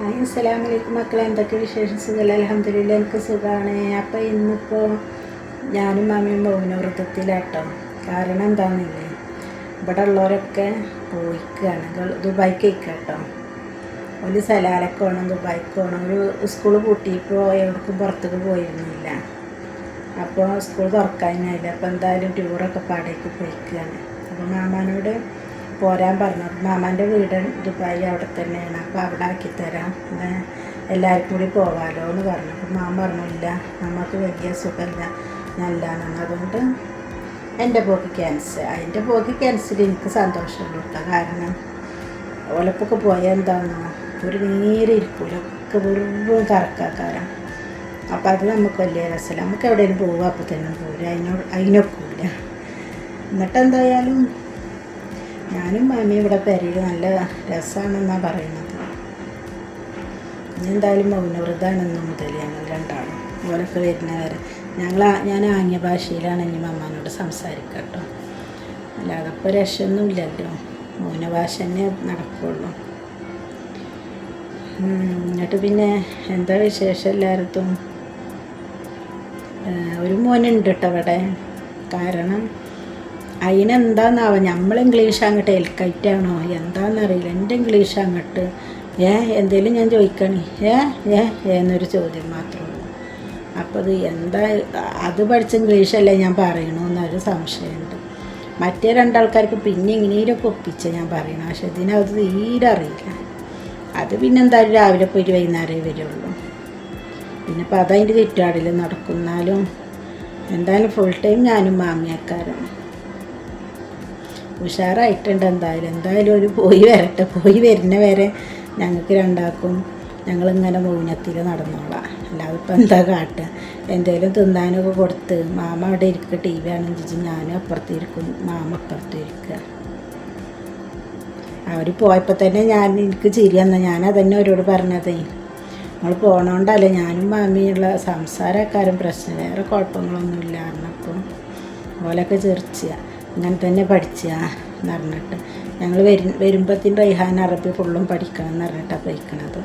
Hi അസ്സലാമു അലൈക്കും മക്കളെ എന്തൊക്കെ വിശേഷം സുഖമല്ല അലഹമ്മദില്ല എനിക്ക് സുഖമാണ് അപ്പോൾ ഇന്നിപ്പോൾ ഞാനും മാമിയും വൃത്തത്തിലാട്ടോ കാരണം എന്താണെന്നില്ലേ ഇവിടെ ഉള്ളവരൊക്കെ പോയിക്കുകയാണ് ഗൾ- ദുബായിക്ക് കേട്ടോ ഒരു സലാലൊക്കെ വേണം വേണം ഒരു സ്കൂൾ പൂട്ടിയപ്പോൾ എവിടേക്കും പുറത്തേക്ക് പോയിരുന്നില്ല. അപ്പോൾ സ്കൂൾ തുറക്കാനായില്ല അപ്പോൾ എന്തായാലും ടൂറൊക്കെ പാടേക്ക് പോയിക്കുകയാണ് അപ്പോൾ മാമാനോട് പോരാൻ പറഞ്ഞു. മാമാന്റെ വീട് ദുബായി അവിടെ തന്നെയാണ്. അപ്പോൾ അവിടെ ആക്കിത്തരാം എല്ലാവർക്കും കൂടി പോകാമല്ലോ എന്ന് പറഞ്ഞു. അപ്പോൾ മാമ പറഞ്ഞില്ല നമുക്ക് വലിയ സുഖമില്ല. നല്ലതാണ്. അതുകൊണ്ട് എന്റെ പോക്ക് ക്യാൻസൽ. അതിന്റെ പോക്ക് ക്യാൻസൽ എനിക്ക് സന്തോഷമുള്ളൂ കേട്ടോ കാരണം ഓലപ്പൊക്കെ പോയാൽ എന്താണെന്നോ ഒരു നേരെ ഇരിക്കൂല. ഒക്കെ വെറും കറക്കാക്കാരം അപ്പോൾ അത് നമുക്ക് വലിയ രസമില്ല നമുക്ക് എവിടെയും പോവുക അപ്പോൾ തന്നെ പോരും. അതിനോട് അതിനൊക്കില്ല എന്നിട്ട് എന്തായാലും ഞാനും മാമി ഇവിടെ പെരയിൽ നല്ല രസമാണെന്നാണ് പറയുന്നത് എന്തായാലും മൗനവ്രതാണെന്ന് മുതൽ ഞങ്ങൾ രണ്ടാളും. ഓരൊക്കെ വരുന്ന വരെ. ഞങ്ങൾ ഞാൻ ആംഗ്യ ഭാഷയിലാണ് ഇനി മമ്മാനോട് സംസാരിക്കുക കേട്ടോ അല്ലാതെ ഇപ്പോൾ രക്ഷയൊന്നുമില്ലല്ലോ. മൗനഭാഷ തന്നെ നടക്കുള്ളൂ. എന്നിട്ട് പിന്നെ എന്താ വിശേഷം എല്ലായിടത്തും? ഒരു മോനുണ്ട് കേട്ടോ അവിടെ കാരണം അതിനെന്താന്നാവോ നമ്മൾ ഇംഗ്ലീഷ് അങ്ങോട്ട് എൽക്കൈറ്റാണോ? എന്താണെന്നറിയില്ല എന്റെ ഇംഗ്ലീഷ് അങ്ങോട്ട് ഏ എന്തേലും ഞാൻ ചോദിക്കണേ ഏ ഏ എന്നൊരു ചോദ്യം മാത്രമേ ഉള്ളൂ അപ്പോൾ അത് എന്താ അത് പഠിച്ച ഇംഗ്ലീഷല്ലേ ഞാൻ പറയണമെന്നൊരു സംശയമുണ്ട് മറ്റേ രണ്ടാൾക്കാർക്ക് പിന്നെ ഇങ്ങനെയൊക്കെ ഒപ്പിച്ച ഞാൻ പറയണം. പക്ഷെ ഇതിനത് തീരെ അറിയില്ല. അത് പിന്നെ എന്തായാലും രാവിലെ പോയിട്ട് വൈകുന്നേരമേ വരുള്ളൂ. പിന്നെ ഇപ്പം അതതിന്റെ ചുറ്റാടിൽ നടക്കുന്നാലും എന്തായാലും ഫുൾ ടൈം ഞാനും മാമിയാക്കാരാണ് ഉഷാറായിട്ടുണ്ട് എന്തായാലും. എന്തായാലും ഒരു പോയി വരട്ടെ. പോയി വരുന്ന വരെ ഞങ്ങൾക്ക് രണ്ടാക്കും ഞങ്ങളിങ്ങനെ മൗനത്തിൽ നടന്നോളാം. അല്ലാതെ ഇപ്പം എന്താ കാട്ടുക എന്തേലും തിന്നാനൊക്കെ കൊടുത്ത് മാമ അവിടെ ഇരിക്കുക ടി വി ആണെന്ന് ഞാനും അപ്പുറത്ത് ഇരിക്കും മാമ അപ്പുറത്ത് ഇരിക്കുക അവർ പോയപ്പോൾ തന്നെ ഞാൻ എനിക്ക് ചിരി വന്ന. ഞാൻ അതന്നെ അവരോട് പറഞ്ഞതേ നമ്മൾ പോണോണ്ടല്ലേ ഞാനും മാമിയുള്ള സംസാരക്കാരും പ്രശ്നം. വേറെ കുഴപ്പങ്ങളൊന്നുമില്ല. ഇല്ല അതുപോലെയൊക്കെ ചെറിച്ചുക ഇങ്ങനെ തന്നെ പഠിച്ചുക എന്ന് പറഞ്ഞിട്ട്. ഞങ്ങൾ വരും വരുമ്പത്തിന് റൈഹാൻ അറബി ഫുള്ളും പഠിക്കണം എന്ന് പറഞ്ഞിട്ടാണ് പഠിക്കണത്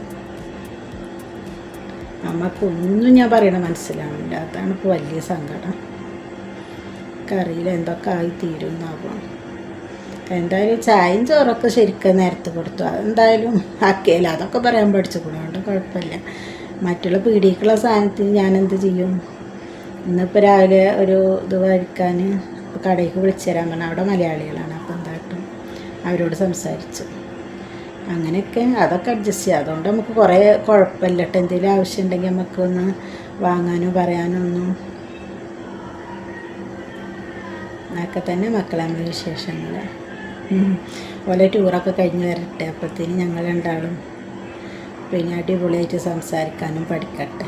അമ്മക്കൊന്നും ഞാൻ പറയണ മനസ്സിലാവില്ല അതാണ് ഇപ്പോൾ വലിയ സങ്കടം. കറിയിൽ എന്തൊക്കെ ആയി തീരുന്നാവും എന്തായാലും ചായയും ചോറൊക്കെ ശരിക്കും നേരത്തെ കൊടുത്തു. അതെന്തായാലും ആക്കിയല്ല അതൊക്കെ പറയാൻ പഠിച്ചു കൂടാണ്ട് കുഴപ്പമില്ല. മറ്റുള്ള പീടിക്കുള്ള സാധനത്തിന് ഞാൻ എന്ത് ചെയ്യും? ഇന്നിപ്പോൾ രാവിലെ ഒരു ഇത് വരിക്കാൻ കടയ്ക്ക് വിളിച്ചു തരാൻ പറഞ്ഞു അവിടെ മലയാളികളാണ്. അപ്പോൾ എന്തായിട്ടും അവരോട് സംസാരിച്ചു. അങ്ങനെയൊക്കെ അതൊക്കെ അഡ്ജസ്റ്റ് ചെയ്യാം. അതുകൊണ്ട് നമുക്ക് കുറേ കുഴപ്പമില്ല കേട്ടോ എന്തെങ്കിലും ആവശ്യമുണ്ടെങ്കിൽ നമുക്കൊന്ന് വാങ്ങാനോ പറയാനോ ഒന്നും അതൊക്കെ തന്നെ മക്കളെ നമ്മുടെ വിശേഷങ്ങൾ ഓലെ ടൂറൊക്കെ കഴിഞ്ഞ് വരട്ടെ. അപ്പോഴത്തേന് ഞങ്ങൾ രണ്ടാളും പിന്നെ അടിപൊളിയായിട്ട് സംസാരിക്കാനും പഠിക്കട്ടെ.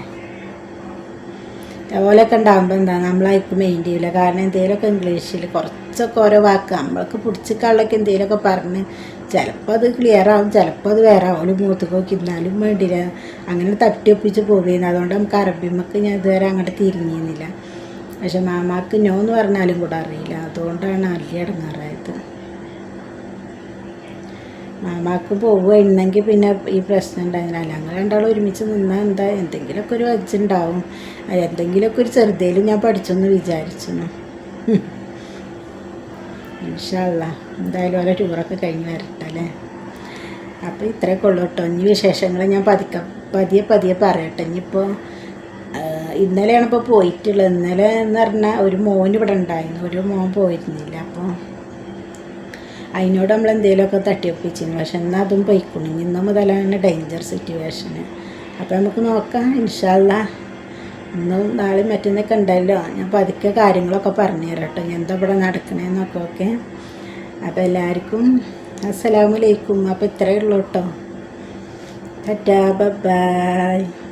അതുപോലെയൊക്കെ ഉണ്ടാകുമ്പോൾ എന്താ നമ്മളായിക്ക് മെയിൻ ചെയ്യില്ല കാരണം എന്തെങ്കിലുമൊക്കെ ഇംഗ്ലീഷിൽ കുറച്ചൊക്കെ ഓരോ വാക്ക് നമ്മൾക്ക് പിടിച്ചിക്കാളൊക്കെ എന്തെങ്കിലുമൊക്കെ പറഞ്ഞ് ചിലപ്പോൾ അത് ക്ലിയർ ആവും ചിലപ്പോൾ അത് വേറെ ആവും. ഒരു മൂത്ത് നോക്കി ഇരുന്നാലും വേണ്ടില്ല. അങ്ങനെ തട്ടിയൊപ്പിച്ച് പോവുകയെന്ന് അതുകൊണ്ട് നമുക്ക് അറബിമ്മക്ക് ഞാൻ ഇതുവരെ അങ്ങോട്ട് തിരിഞ്ഞിരുന്നില്ല. പക്ഷെ മാമാക്ക് നോ എന്ന് പറഞ്ഞാലും കൂടെ അറിയില്ല. അതുകൊണ്ടാണ് അല്ലി ഇടങ്ങാറായത് മാമാക്ക് പോവുകയായിരുന്നെങ്കിൽ പിന്നെ ഈ പ്രശ്നം ഉണ്ടായിരുന്നില്ല. ഞങ്ങൾ രണ്ടാളും ഒരുമിച്ച് നിന്നാൽ എന്താ? എന്തെങ്കിലുമൊക്കെ ഒരു വച്ചുണ്ടാവും എന്തെങ്കിലുമൊക്കെ ഒരു ചെറുതേലും ഞാൻ പഠിച്ചെന്ന് വിചാരിച്ചു ഇൻഷല്ല എന്തായാലും ഓരോ ടൂറൊക്കെ കഴിഞ്ഞ് വരട്ടെ അല്ലേ? അപ്പോൾ ഇത്രയൊക്കെ ഉള്ളൂ കേട്ടോ. ഇനി വിശേഷങ്ങൾ ഞാൻ പതുക്കെ പതിയെ പതിയെ പറയട്ടെ. ഇനിയിപ്പോൾ ഇന്നലെയാണ് ഇപ്പോൾ പോയിട്ടുള്ളത്. ഇന്നലെ എന്ന് പറഞ്ഞാൽ ഒരു മോൻ ഇവിടെ ഉണ്ടായിരുന്നു. ഒരു മോൻ പോയിരുന്നില്ല. അപ്പോൾ അതിനോട് നമ്മൾ എന്തെങ്കിലുമൊക്കെ തട്ടിയൊപ്പിച്ചിരുന്നു. പക്ഷെ എന്നാൽ അതും പൊയ്ക്കുണു. ഇന്ന് മുതലാണ് ഡേഞ്ചർ സിറ്റുവേഷന് അപ്പോൾ നമുക്ക് നോക്കാം. ഇൻഷാല്ല ഇന്നും നാളെ മറ്റന്നൊക്കെ ഉണ്ടല്ലോ. ഞാൻ പതുക്കെ കാര്യങ്ങളൊക്കെ പറഞ്ഞു തരാം കേട്ടോ. എന്താ ഇവിടെ നടക്കണേന്നൊക്കെ ഓക്കെ? അപ്പോൾ എല്ലാവർക്കും അസ്സലാമലൈക്കും അപ്പോൾ ഇത്രയേ ഉള്ളൂ കേട്ടോ. Tata bye.